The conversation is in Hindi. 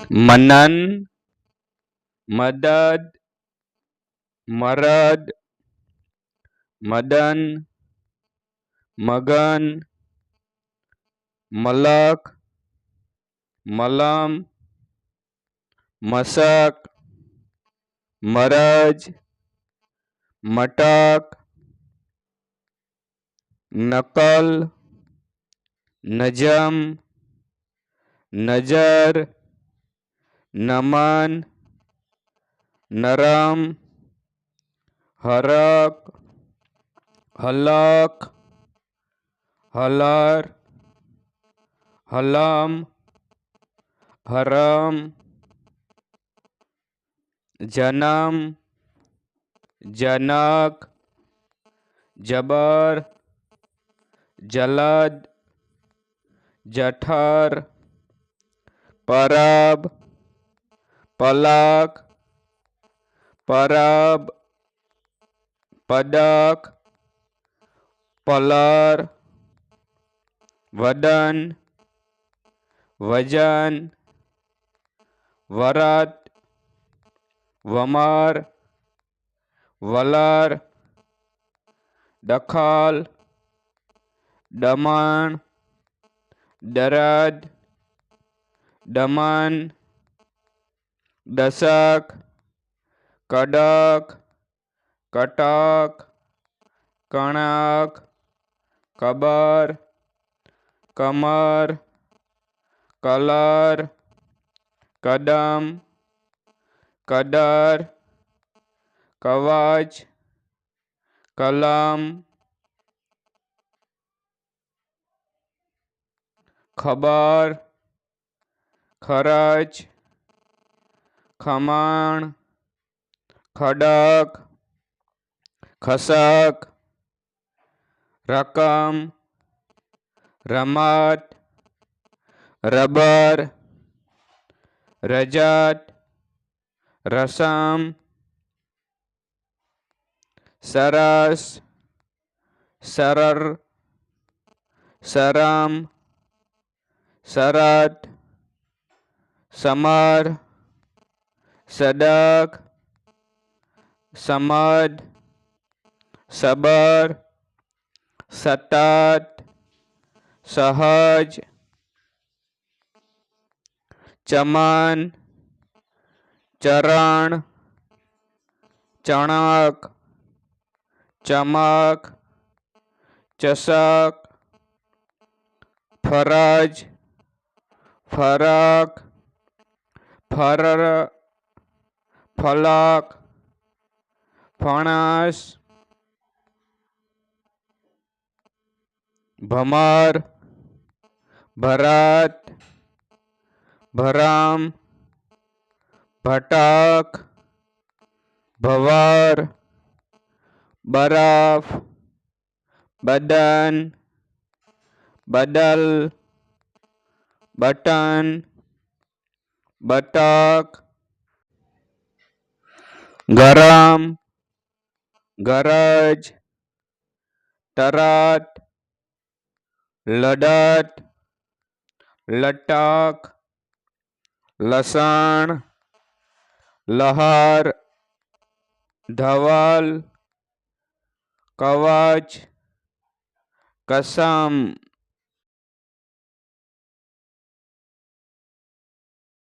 मनन मदद मरद मदन मगन मलक मलम मसक मरज मटक नकल नजम नज़र नमन नरम हरक हलक हलर हलम हरम जन्म जनक जबर जलद जठर परब पलक परब पदक पलर वदन वज़न वरत वमर वलर दखल दमन दरद दमन दशक कड़क कटक कणक कबर कमर कलर कदम कदर कवच कलम खबर खरच खमण खडक खसक रकम रमत रबर रजत रसम सरस सरर सरम शरत समर सदक समद सबर सतत सहज चमन चरण चणक चमक चषक फरज फरक फरर फलक फणस भमर भरत भरम भटक भवर बर्फ़ बदन बदल बटन बतक गरम गरज तरत लडत लटक लसण लहर धवल कवच कसम।